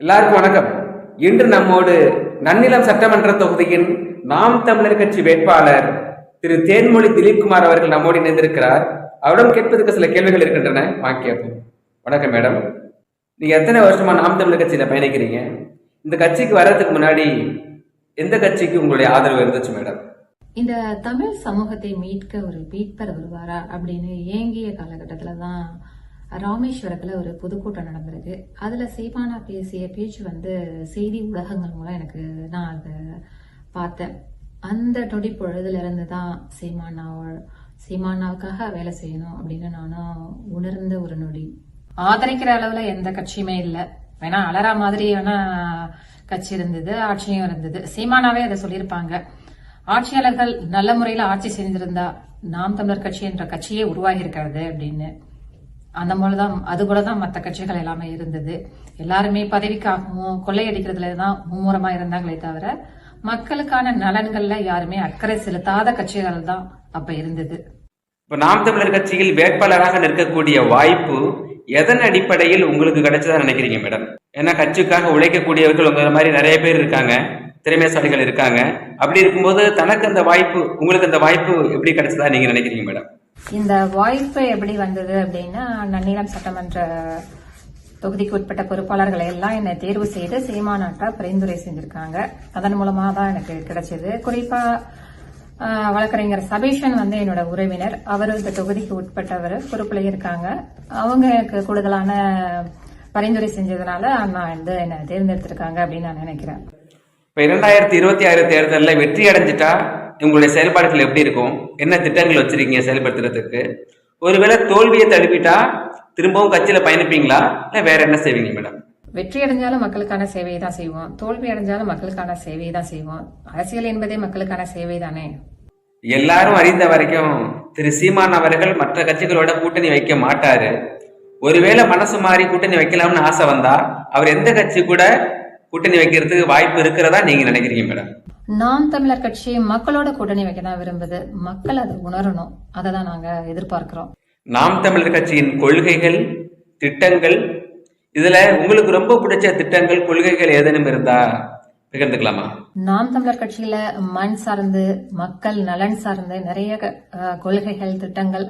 எல்லாருக்கும் வணக்கம். இன்று நம்மோடு நன்னிலம் சட்டமன்ற தொகுதியின் நாம் தமிழர் கட்சி வேட்பாளர் திரு தேன்மொழி திலீப்குமார் அவர்கள் நம்மோடு இணைந்திருக்கிறார். அவரிடம் கேட்பதற்கு சில கேள்விகள் இருக்கின்றன. வாங்க கேட்போம். வணக்கம் மேடம். நீங்க எத்தனை வருஷமா நாம் தமிழர் கட்சியில பயணிக்கிறீங்க? இந்த கட்சிக்கு வர்றதுக்கு முன்னாடி எந்த கட்சிக்கு உங்களுடைய ஆதரவு இருந்துச்சு மேடம்? இந்த தமிழ் சமூகத்தை மீட்க ஒரு மீட்பர் வருவாரா அப்படின்னு ஏங்கிய காலகட்டத்துல தான் ராமேஸ்வரத்துல ஒரு பொதுக்கூட்டம் நடந்திருக்கு. அதுல சீமானா பேசிய பேச்சு வந்து செய்தி ஊடகங்கள் மூலம் எனக்கு நான் அதை பார்த்தேன். அந்த நொடி பொழுதுல இருந்து தான் சீமானாவ சீமானாவுக்காக வேலை செய்யணும் அப்படின்னு நானும் உணர்ந்த ஒரு நொடி. ஆதரிக்கிற அளவுல எந்த கட்சியுமே இல்லை. வேணா அலரா மாதிரி வேணா கட்சி இருந்தது ஆட்சியும் இருந்தது. சீமானாவே அதை சொல்லியிருப்பாங்க. ஆட்சியாளர்கள் நல்ல முறையில ஆட்சி செஞ்சிருந்தா நாம் தமிழர் கட்சி என்ற கட்சியே உருவாகி இருக்கிறது அப்படின்னு. அந்த மூலதான் அது போலதான் மற்ற கட்சிகள் எல்லாமே இருந்தது. எல்லாருமே பதவிக்காகவும் கொள்ளையடிக்கிறதுல தான் மும்முரமா இருந்தாங்களே தவிர மக்களுக்கான நலன்கள்ல யாருமே அக்கறை செலுத்தாத கட்சிகள் தான் அப்ப இருந்தது. இப்ப நாம் தமிழர் கட்சியில் வேட்பாளராக நிற்கக்கூடிய வாய்ப்பு எதன் அடிப்படையில் உங்களுக்கு கிடைச்சதா நினைக்கிறீங்க மேடம்? ஏன்னா கட்சிக்காக உழைக்கக்கூடியவர்கள் உங்களை மாதிரி நிறைய பேர் இருக்காங்க திறமைசாலிகள் இருக்காங்க. அப்படி இருக்கும்போது தனக்கு அந்த வாய்ப்பு உங்களுக்கு அந்த வாய்ப்பு எப்படி கிடைச்சதா நீங்க நினைக்கிறீங்க மேடம்? இந்த வாய்ப்பு எப்படி வந்தது அப்படின்னா நன்னிலம் சட்டமன்ற தொகுதிக்கு உட்பட்ட பொறுப்பாளர்களை எல்லாம் என்னை தேர்வு செய்து சீமானாட்டா பரிந்துரை செஞ்சிருக்காங்க. அதன் மூலமா தான் எனக்கு கிடைச்சது. குறிப்பா ஆஹ், வழக்கறிஞர் சபீஷன் வந்து என்னோட உறவினர். அவர் இந்த தொகுதிக்கு உட்பட்டவர் பொறுப்புல இருக்காங்க. அவங்க எனக்கு கூடுதலான பரிந்துரை செஞ்சதுனால நான் வந்து என்னை தேர்ந்தெடுத்திருக்காங்க அப்படின்னு நான் நினைக்கிறேன். இரண்டாயிரத்தி இருபத்தி ஆறு தேர்தலில் வெற்றி அடைஞ்சிட்டா? உங்களுடைய செயல்பாடுகள் எப்படி இருக்கும்? என்ன திட்டங்கள் வச்சிருக்கீங்க செயல்படுத்துறதுக்கு? ஒருவேளை தோல்வியை தழுவிட்டா திரும்பவும் கட்சியில பயணிப்பீங்களா? இல்ல வேற என்ன செய்வீங்க மேடம்? வெற்றி அடைஞ்சாலும் மக்களுக்கான சேவையை தான் செய்வோம். தோல்வி அடைஞ்சாலும் மக்களுக்கான சேவையை தான் செய்வோம். அரசியல் என்பதே மக்களுக்கான சேவை தானே? எல்லாரும் அறிந்த வரைக்கும் திரு சீமான் அவர்கள் மற்ற கட்சிகளோட கூட்டணி வைக்க மாட்டாரு. ஒருவேளை மனசு மாறி கூட்டணி வைக்கலாம்னு ஆசை வந்தா அவர் எந்த கட்சி கூட கூட்டணி வைக்கிறதுக்கு வாய்ப்பு இருக்கிறதா நீங்க நினைக்கிறீங்க மேடம்? நாம் தமிழர் கட்சி மக்களோட கூட்டணி வைக்க தான் விரும்புது. மக்கள் அதை உணரணும். அதை தான் நாங்க எதிர்பார்க்கிறோம். நாம் தமிழர் கட்சியின் கொள்கைகள் திட்டங்கள் இதுல உங்களுக்கு ரொம்ப பிடிச்ச திட்டங்கள் கொள்கைகள் ஏதேனும் இருந்தா பகிர்ந்துக்கலாமா? நாம் தமிழர் கட்சியில மண் சார்ந்து மக்கள் நலன் சார்ந்து நிறைய கொள்கைகள் திட்டங்கள்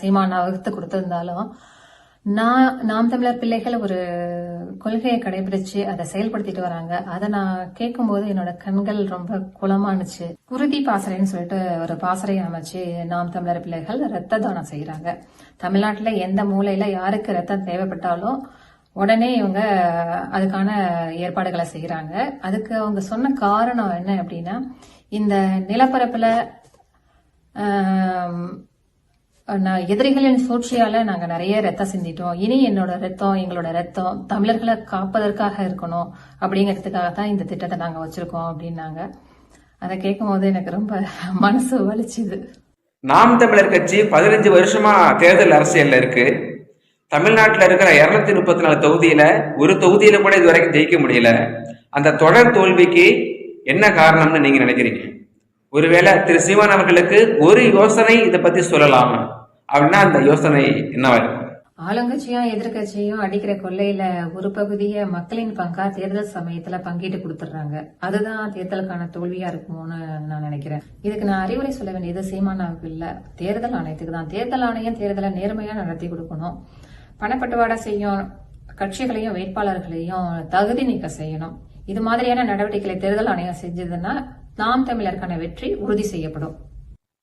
சீமானா வகுத்து கொடுத்திருந்தாலும் நான் நாம் தமிழர் பிள்ளைகள் ஒரு கொள்கையை கடைபிடிச்சு அதை செயல்படுத்திட்டு வராங்க. அதை நான் கேட்கும்போது என்னோட கண்கள் ரொம்ப குளமானுச்சு. குருதி பாசறைன்னு சொல்லிட்டு ஒரு பாசறை அமைச்சு நாம் தமிழர் பிள்ளைகள் ரத்த தானம் செய்யறாங்க தமிழ்நாட்டில் எந்த மூலையில யாருக்கு ரத்தம் தேவைப்பட்டாலும் உடனே இவங்க அதுக்கான ஏற்பாடுகளை செய்யறாங்க அதுக்கு அவங்க சொன்ன காரணம் என்ன அப்படின்னா இந்த நிலப்பரப்புல நான் எதிரிகளின் சூழ்ச்சியால நாங்க நிறைய ரத்தம் சிந்திட்டோம். இனி என்னோட ரத்தம் எங்களோட ரத்தம் தமிழர்களை காப்பதற்காக இருக்கணும் அப்படிங்கிறதுக்காக தான் இந்த திட்டத்தை நாங்க வச்சிருக்கோம் அப்படின்னாங்க. அதை கேட்கும் போது எனக்கு ரொம்ப மனசு வலிச்சுது. நாம் தமிழர் கட்சி பதினஞ்சு வருஷமா தேர்தல் அரசியல்ல இருக்கு. தமிழ்நாட்டில் இருக்கிற இருநூத்தி முப்பத்தி நாலு தொகுதியில ஒரு தொகுதியில கூட இது வரைக்கும் ஜெயிக்க முடியல. அந்த தொடர் தோல்விக்கு என்ன காரணம்னு நீங்க நினைக்கிறீங்க? ஒருவேளை திரு சீமான் அவர்களுக்கு ஒரு யோசனை இதை பத்தி சொல்லலாம்? அப்படின்னா அந்த யோசனை என்னவா இருக்கும் ஆளுங்கட்சியும் எதிர்கட்சியும் அடிக்கிற கொள்ளையில ஒரு பகுதியை மக்களின் பங்கா தேர்தல் சமயத்துல பங்கிட்டு கொடுத்துடுறாங்க. அதுதான் தேர்தலுக்கான தோல்வியா இருக்குமோன்னு நான் நினைக்கிறேன். இதுக்கு நான் அறிவுரை சொல்ல வேண்டியது சீமானாவுக்கு இல்ல. தேர்தல் ஆணையத்துக்கு தான். தேர்தல் ஆணையம் தேர்தலை நேர்மையா நடத்தி கொடுக்கணும். பணப்பட்டுவாடா செய்யும் கட்சிகளையும் வேட்பாளர்களையும் தகுதி நீக்க செய்யணும். இது மாதிரியான நடவடிக்கைகளை தேர்தல் ஆணையம் செஞ்சதுன்னா நாம் தமிழருக்கான வெற்றி உறுதி செய்யப்படும்.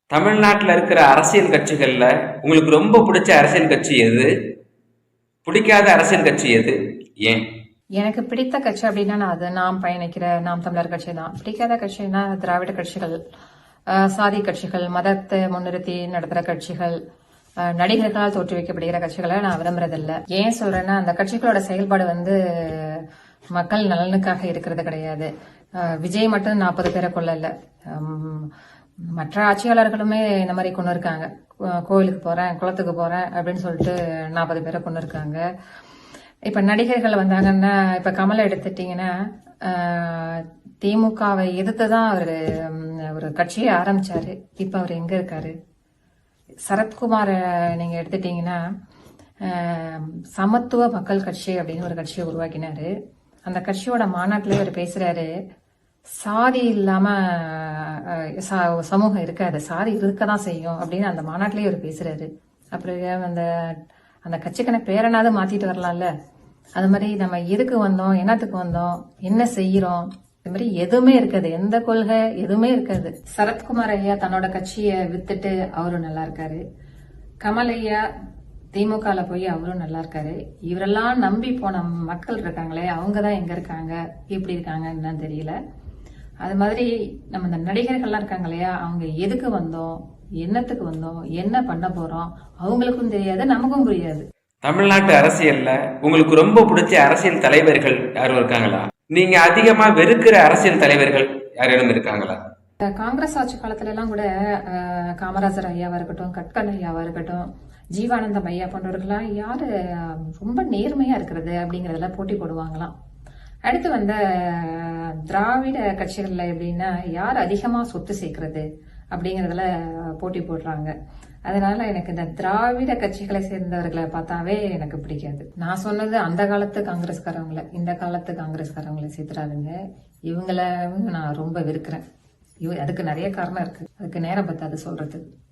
தமிழ்நாட்டில் இருக்கிற அரசியல் கட்சிகள்ல உங்களுக்கு ரொம்ப பிடிச்ச அரசியல் கட்சி எது? பிடிக்காத அரசியல் கட்சி எது? ஏன்? எனக்கு பிடித்த கட்சி அப்படின்னா நான் அது நாம் பயணிக்கிற நாம் தமிழர் கட்சி தான். பிடிக்காத கட்சினா திராவிட கட்சிகள் சாதி கட்சிகள் மதத்தை முன்னிறுத்தி நடத்துற கட்சிகள் நடிகர்களால் தோற்றுவிக்கப்படுகிற கட்சிகளை நான் விரும்புறதில்ல. ஏன் சொல்றேன்னா அந்த கட்சிகளோட செயல்பாடு வந்து மக்கள் நலனுக்காக இருக்கிறது கிடையாது. விஜய் மட்டும் நாற்பது பேரை கொல்லல. மற்ற ஆட்சியாளர்களுமே இந்த மாதிரி கொண்டு இருக்காங்க. கோ- கோயிலுக்கு போறேன் குளத்துக்கு போறேன் அப்படின்னு சொல்லிட்டு நாற்பது பேரை கொண்டு இருக்காங்க. இப்ப நடிகர்கள் வந்தாங்கன்னா இப்ப கமலை எடுத்துட்டீங்கன்னா திமுகவை எதிர்த்து தான் அவரு ஒரு கட்சியை ஆரம்பிச்சாரு. இப்ப அவர் எங்க இருக்காரு? சரத்குமார நீங்க எடுத்துட்டீங்கன்னா சமத்துவ மக்கள் கட்சி அப்படின்னு ஒரு கட்சியை உருவாக்கினாரு. அந்த கட்சியோட மாநாட்டிலே அவர் பேசுறாரு. சாதி இல்லாம ச- சமூகம் இருக்காது. சாதி இருக்க தான் செய்யும் அப்படின்னு அந்த மாநாட்டிலே அவர் பேசுறாரு. அப்புறம் அந்த அந்த கட்சிக்கான பேரனாவது மாத்திட்டு வரலாம்ல? அது மாதிரி நம்ம எதுக்கு வந்தோம்? என்னத்துக்கு வந்தோம்? என்ன செய்யறோம்? இது மாதிரி எதுவுமே இருக்காது. எந்த கொள்கை? எதுவுமே இருக்காது. சரத்குமார் ஐயா தன்னோட கட்சியை வித்துட்டு அவரும் நல்லா இருக்காரு. கமல் ஐயா திமுகல போய் அவரும் நல்லா இருக்காரு இவரெல்லாம் நம்பி போன மக்கள் இருக்காங்களே அவங்க தான் எங்க இருக்காங்க எப்படி இருக்காங்க என்னன்னு தெரியல. அது மாதிரி நம்ம இந்த நடிகர்கள்லாம் இருக்காங்க இல்லையா அவங்க எதுக்கு வந்தோம் என்னத்துக்கு வந்தோம் என்ன பண்ண போறோம் அவங்களுக்கும் தெரியாது நமக்கும் புரியாது. தமிழ்நாட்டு அரசியல்ல உங்களுக்கு ரொம்ப பிடிச்ச அரசியல் தலைவர்கள் யாரும் இருக்காங்களா? நீங்க அதிகமா வெறுக்கிற அரசியல் தலைவர்கள் யாரேனும் இருக்காங்களா? காங்கிரஸ் ஆட்சி காலத்துல எல்லாம் கூட காமராஜர் ஐயாவா இருக்கட்டும் கட்கன் ஐயாவா இருக்கட்டும் ஜீவானந்தம் ஐயா போன்றவர்கள்லாம் யாரு ரொம்ப நேர்மையா இருக்கிறது? அப்படிங்கறதுல போட்டி போடுவாங்களாம். அடுத்து வந்த திராவிட கட்சிகள்ல எப்படின்னா யார் அதிகமா சொத்து சேர்க்கறது? அப்படிங்கறதுல போட்டி போடுறாங்க. அதனால எனக்கு இந்த திராவிட கட்சிகளை சேர்ந்தவர்களை பார்த்தாவே எனக்கு பிடிக்காது. நான் சொன்னது அந்த காலத்து காங்கிரஸ்காரவங்கள இந்த காலத்து காங்கிரஸ்காரவங்களை சேர்த்துறாருங்க இவங்கள நான் ரொம்ப வெறுக்கிறேன். இவ அதுக்கு நிறைய காரணம் இருக்கு. அதுக்கு நேரம் பத்தாது சொல்றதுக்கு.